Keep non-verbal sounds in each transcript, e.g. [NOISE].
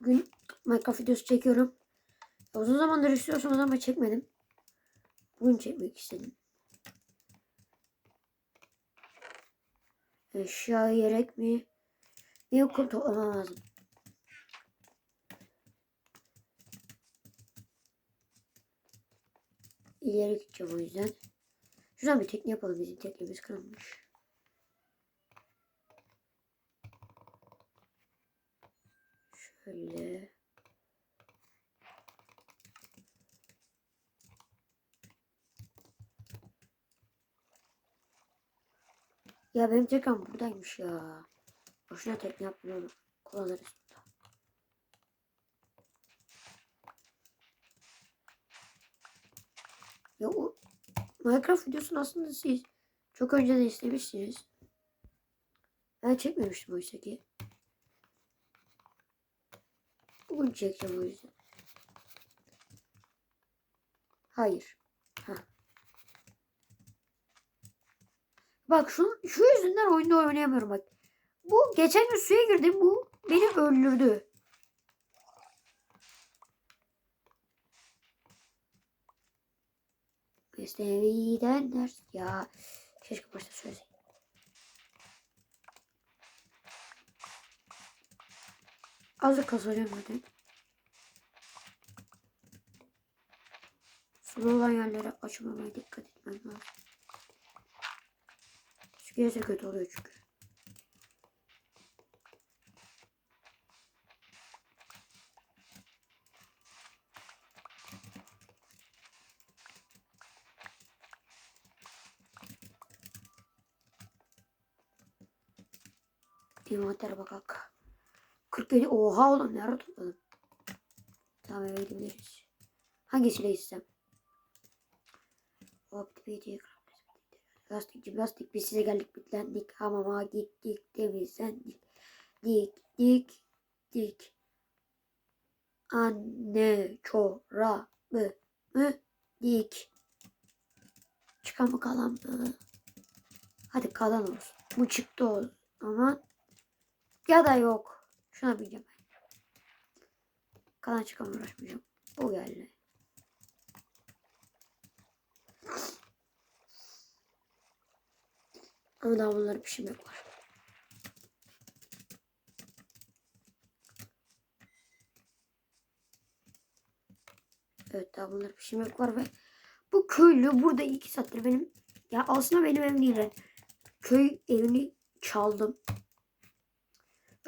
Bugün Minecraft videosu çekiyorum. Uzun zamandır istiyorsanız ama çekmedim. Bugün çekmek istedim. Eşya gerek mi? Bir okul toplamam lazım. İleri gideceğim o yüzden. Şuradan bir tekne yapalım. Bizim teknemiz kırılmış. Şöyle. Ya benim tekram buradaymış ya. Boşuna tekne yaptım onu. Kullanırız burada. Ya o Minecraft videosunu aslında siz çok önceden istemişsiniz. Ben çekmemiştim oysa ki. Bugün çekeceğim o yüzden. Hayır. Heh. Bak şu, şu yüzünden oyunda oynayamıyorum bak. Bu geçen gün suya girdim bu beni öldürdü. Mesnevi'den ders. Ya keşke başta söyleseydim. Azıcık kazacağım hadi. Sulu olan yerlere açmamaya dikkat etmem lazım. Çünkü kötü oluyor çünkü. Envantere bakak. 47 oha oğlum ne ara topladım. Tamam eve gidebiliriz. Hangisiyle gitsem? Hop bir Lastik lastik biz size geldik bitlendik hamama gittik temizlendik. Dik dik dik. Anne çorabı mı dik. Çıkan mı kalan mı? Hadi kalan olsun. Bu çıktı o zaman. Ya da yok. Şuna bineceğim ben. Kalan çıkan uğraşmayacağım. Bu geldi. Ama daha bunları pişirmek var. Evet daha bunları pişirmek var ve bu köylü burada iki saattir benim ya aslında benim evim değil. Köy evini çaldım.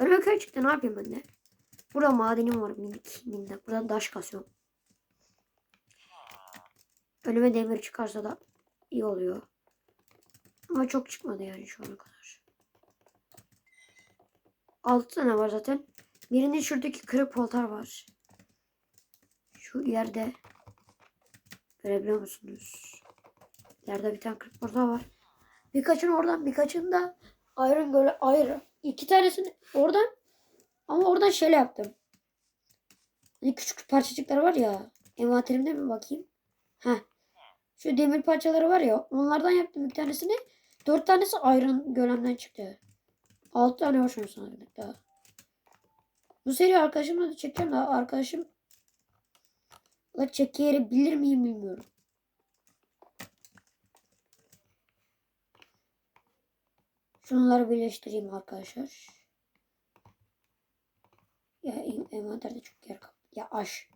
Önüme köy çıktı ne yapayım ben de. Burada madenim var minik minnak. Burada taş kasıyorum. Önüme demir çıkarsa da iyi oluyor. Ama çok çıkmadı yani şu ana kadar. 6 tane var zaten. Birinde şuradaki kırık poltar var. Şu yerde. Görebiliyor musunuz? Yerde bir tane kırık poltar var. Birkaçını oradan birkaçını da ayrı böyle ayrı. İki tanesini oradan ama oradan şöyle yaptım. Hani küçük parçacıklar var ya. Envanterimde mi bakayım? Heh. Şu demir parçaları var ya. Onlardan yaptım bir tanesini. Dört tanesi ayrın gölemden çıktı. Altı tane var şu an sanırım daha. Bu seri arkadaşımla da çekeceğim da arkadaşım la çekebilir miyim bilmiyorum. Şunları birleştireyim arkadaşlar. Ya en- envanterde çok yer kap. Ya aş.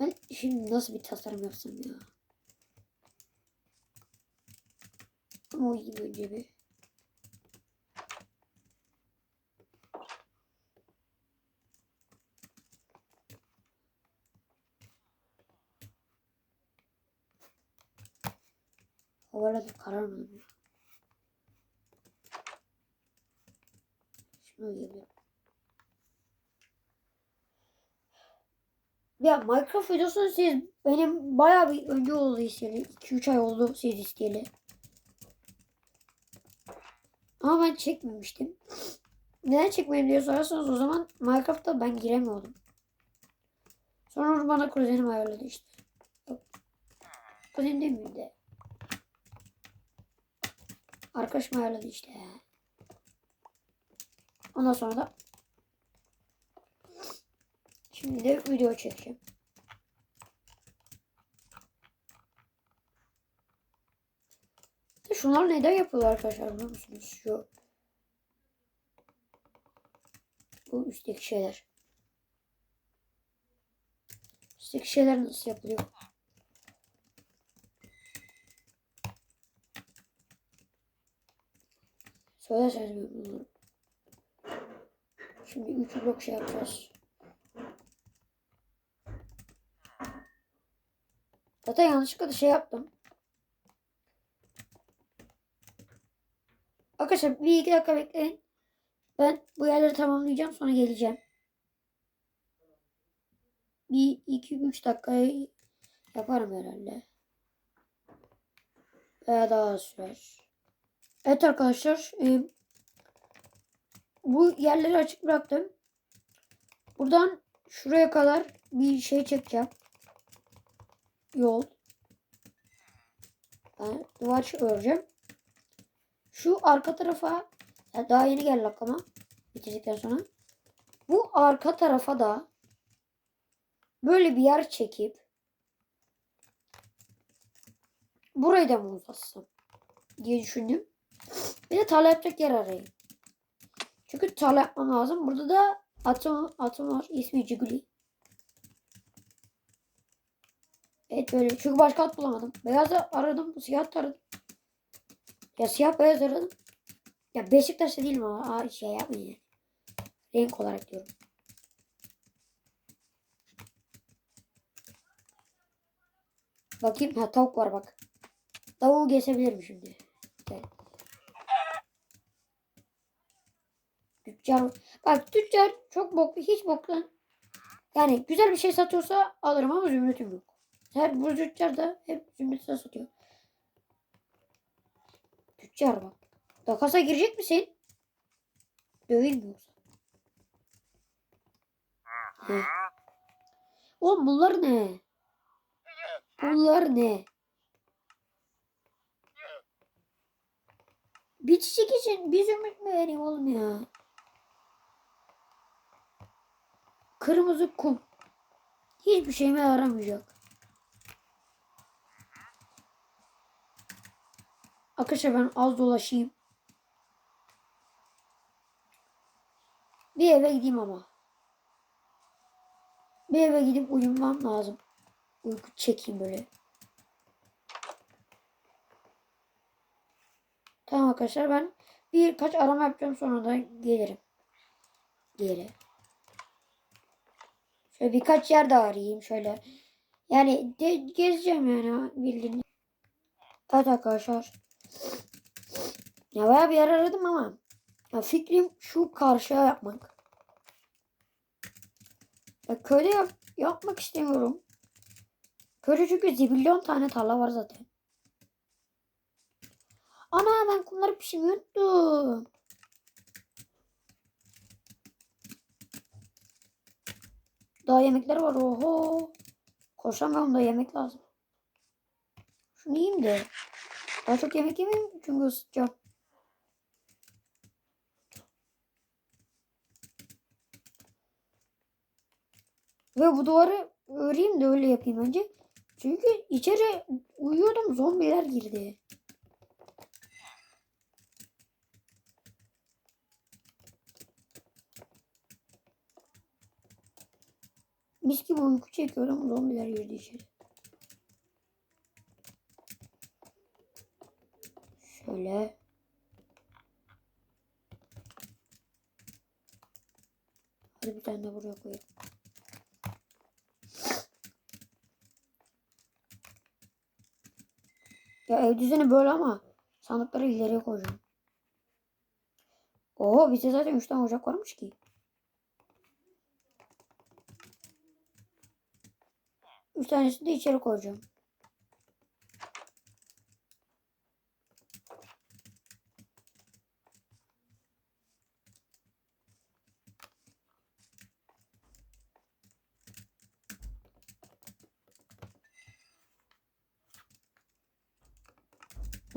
Ben şimdi nasıl bir tasarım yapsam ya? Ama o önce bir. Havalar mı? Şunu uyuyabilirim. Ya Minecraft videosunu siz benim bayağı bir önce oldu isteyeli. 2-3 ay oldu siz isteyeli. Ama ben çekmemiştim. neden çekmedim diye sorarsanız o zaman Minecraft'ta ben giremiyordum. Sonra bana kuzenim ayarladı işte. Kuzenim değil miydi? Arkadaşım ayarladı işte. Ondan sonra da şimdi de video çekeceğim. Şunlar neden yapıyorlar arkadaşlar biliyor musunuz? Şu bu üstteki şeyler. Üstteki şeyler nasıl yapılıyor? Söylerseniz olurum. Şimdi 3 blok şey yapacağız. Zaten yanlışlıkla da şey yaptım. Arkadaşlar bir iki dakika bekleyin. Ben bu yerleri tamamlayacağım sonra geleceğim. Bir iki üç dakikayı yaparım herhalde. Veya daha az sürer. Evet arkadaşlar. e, bu yerleri açık bıraktım. Buradan şuraya kadar bir şey çekeceğim. Yol. Ben duvar öreceğim. Şu arka tarafa ya daha yeni geldi aklıma. Bitirdikten sonra. Bu arka tarafa da böyle bir yer çekip burayı da mı uzatsam diye düşündüm. Bir de tarla yapacak yer arayayım. Çünkü tarla yapmam lazım. Burada da atım, atım var. İsmi Ciguli. Evet böyle. Çünkü başka at bulamadım. Beyaz aradım. Siyah aradım. Ya siyah beyaz. Ya Beşiktaş'ta değilim ama aa, şey yapmayın. Renk olarak diyorum. Bakayım ha tavuk var bak. Tavuğu kesebilirim şimdi. Tüccar. Bak tüccar çok boklu hiç boklu. Yani güzel bir şey satıyorsa alırım ama zümrütüm yok. Her bu tüccar da hep zümrütü satıyor. Tüccar bak. Takasa girecek misin? Döveyim mi. Oğlum bunlar ne? Bunlar ne? Bir çiçek için bir zümrüt mü vereyim oğlum ya? Kırmızı kum. Hiçbir şeyime yaramayacak. Arkadaşlar ben az dolaşayım. Bir eve gideyim ama. Bir eve gidip uyumam lazım. Uyku çekeyim böyle. Tamam arkadaşlar ben birkaç arama yapacağım sonra da gelirim. Geri. Şöyle birkaç yer de arayayım şöyle. Yani de, gezeceğim yani bildiğiniz. Evet arkadaşlar. Ya bayağı bir yer aradım ama ya fikrim şu karşıya yapmak. Ya köyde yap, yapmak istemiyorum. Köyde çünkü zibilyon tane tarla var zaten. Ana ben kumları pişirmeyi unuttum. Daha yemekler var oho. Koşamıyorum da yemek lazım. Şunu yiyeyim de. Daha çok yemek yemeyeyim çünkü ısıtacağım. Ve bu duvarı öreyim de öyle yapayım önce. Çünkü içeri uyuyordum zombiler girdi. Mis gibi uyku çekiyorum zombiler girdi içeri. Şöyle. Hadi bir tane de buraya koyayım. Ya ev düzeni böyle ama sandıkları ileriye koyacağım. Oo bizde zaten 3 tane ocak varmış ki. 3 tanesini de içeri koyacağım.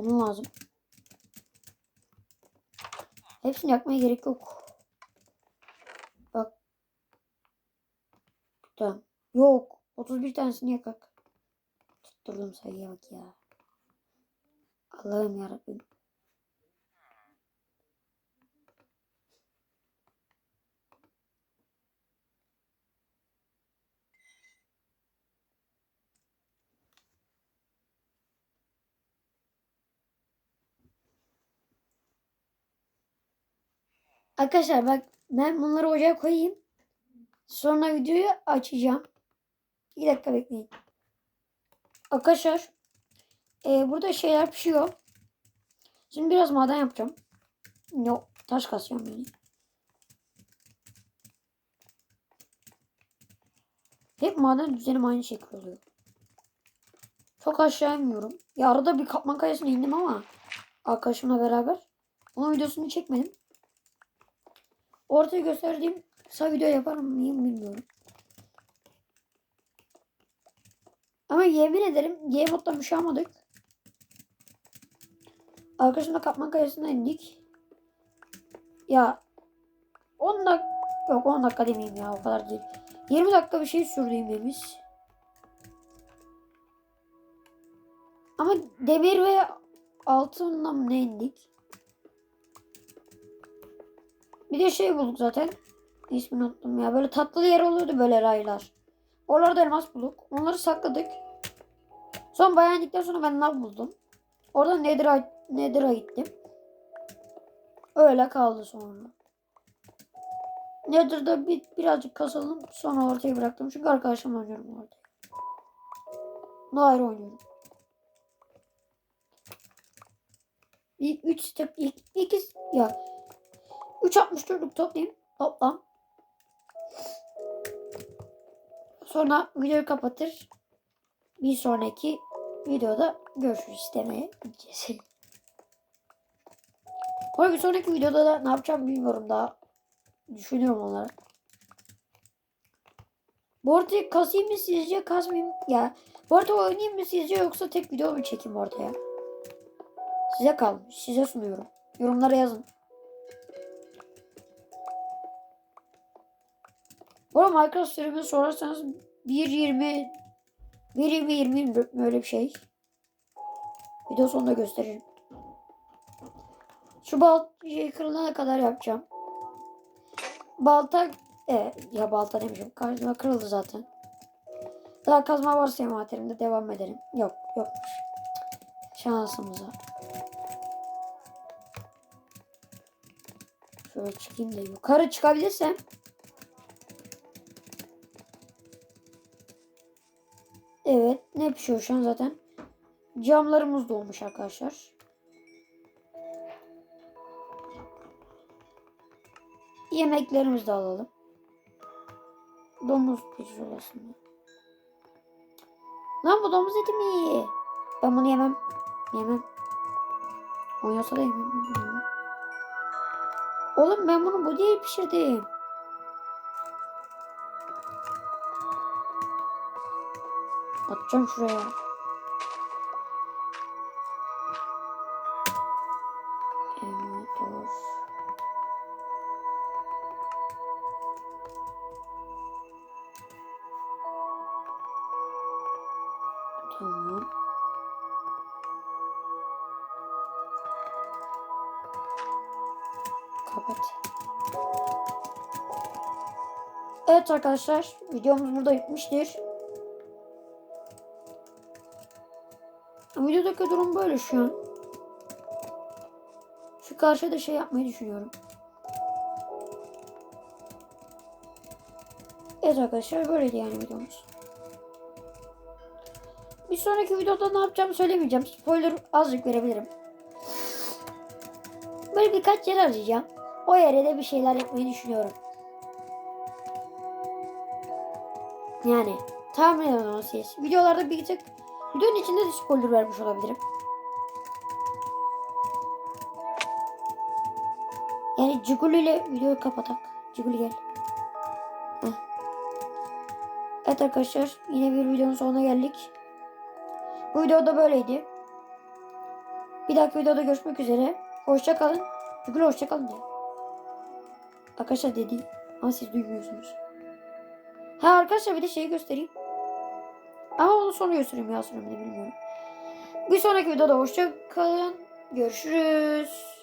Bunun lazım. Hepsini yakmaya gerek yok. Bak. Tamam. Yok. 31 tanesini yakak. Tutturdum sayıya bak ya. Allah'ım yarabbim. Arkadaşlar bak ben bunları ocağa koyayım. Sonra videoyu açacağım. Bir dakika bekleyin. Arkadaşlar e, burada şeyler pişiyor. Şimdi biraz maden yapacağım. Yok taş kasıyorum yani. Hep maden düzenim aynı şekilde oluyor. Çok aşağı inmiyorum. Ya arada bir kaplan kayasına indim ama arkadaşımla beraber. Onun videosunu çekmedim. Ortaya gösterdiğim kısa video yapar mıyım bilmiyorum. Ama yemin ederim G modda bir şey almadık. Arkadaşımla Kaplan Kayası'na indik. Ya 10 dakika yok 10 dakika demeyeyim ya o kadar değil. 20 dakika bir şey sürdü inmemiz. Ama demir ve altınla mı ne indik? Bir de şey bulduk zaten. İsmini unuttum ya. Böyle tatlı yer oluyordu böyle raylar. Oralarda elmas bulduk. Onları sakladık. Son bayağı indikten sonra ben lav buldum. Orada Nether'a, Nether'a gittim. Öyle kaldı sonra. Nether'da bir, birazcık kasalım. Sonra ortaya bıraktım. Çünkü arkadaşımla oynuyorum orada. Daire oynuyorum. İlk 3 step ilk 2 ya 3.64'lük toplayayım. Toplam. Sonra videoyu kapatır. Bir sonraki videoda görüşürüz demeye gideceğiz. [LAUGHS] Arada bir sonraki videoda da ne yapacağım bilmiyorum daha. Düşünüyorum onları. Bu arada kasayım mı sizce kasmayayım ya. Bu arada oynayayım mı sizce yoksa tek video mu çekeyim ortaya? Size kalmış. Size sunuyorum. Yorumlara yazın. Arada Minecraft sürümünü sorarsanız 1.20 1.20 20 böyle bir şey. Video sonunda gösteririm. Şu balta şey kırılana kadar yapacağım. Balta e, ya balta demişim. Kazma kırıldı zaten. Daha kazma varsa envanterimde devam edelim. Yok yokmuş. Şansımıza. Şöyle çıkayım da yukarı çıkabilirsem Evet. Ne pişiyor şu an zaten? Camlarımız dolmuş arkadaşlar. Yemeklerimizi de alalım. Domuz pirzolasını. Lan bu domuz eti mi? Ben bunu yemem. Yemem. Oynasa da yemem. Oğlum ben bunu bu diye pişirdim. Atacağım şuraya. Dur. Tamam. Kapat. Evet arkadaşlar videomuz burada bitmiştir. Videodaki durum böyle şu an. Şu karşıda şey yapmayı düşünüyorum. Evet arkadaşlar böyleydi yani videomuz. Bir sonraki videoda ne yapacağımı söylemeyeceğim. Spoiler azıcık verebilirim. Böyle birkaç yer arayacağım. O yere de bir şeyler yapmayı düşünüyorum. Yani tahmin edin siz. Videolarda bir tık videonun içinde de spoiler vermiş olabilirim. Yani Ciguli ile videoyu kapatak. Ciguli gel. Evet arkadaşlar yine bir videonun sonuna geldik. Bu video da böyleydi. Bir dahaki videoda görüşmek üzere. Hoşça kalın. Çünkü hoşça kalın diyor. Arkadaşlar dedi. Ama siz duymuyorsunuz. Ha arkadaşlar bir de şeyi göstereyim. Ama onu sonra göstereyim ya sonra bilmiyorum. Bir sonraki videoda hoşça kalın. Görüşürüz.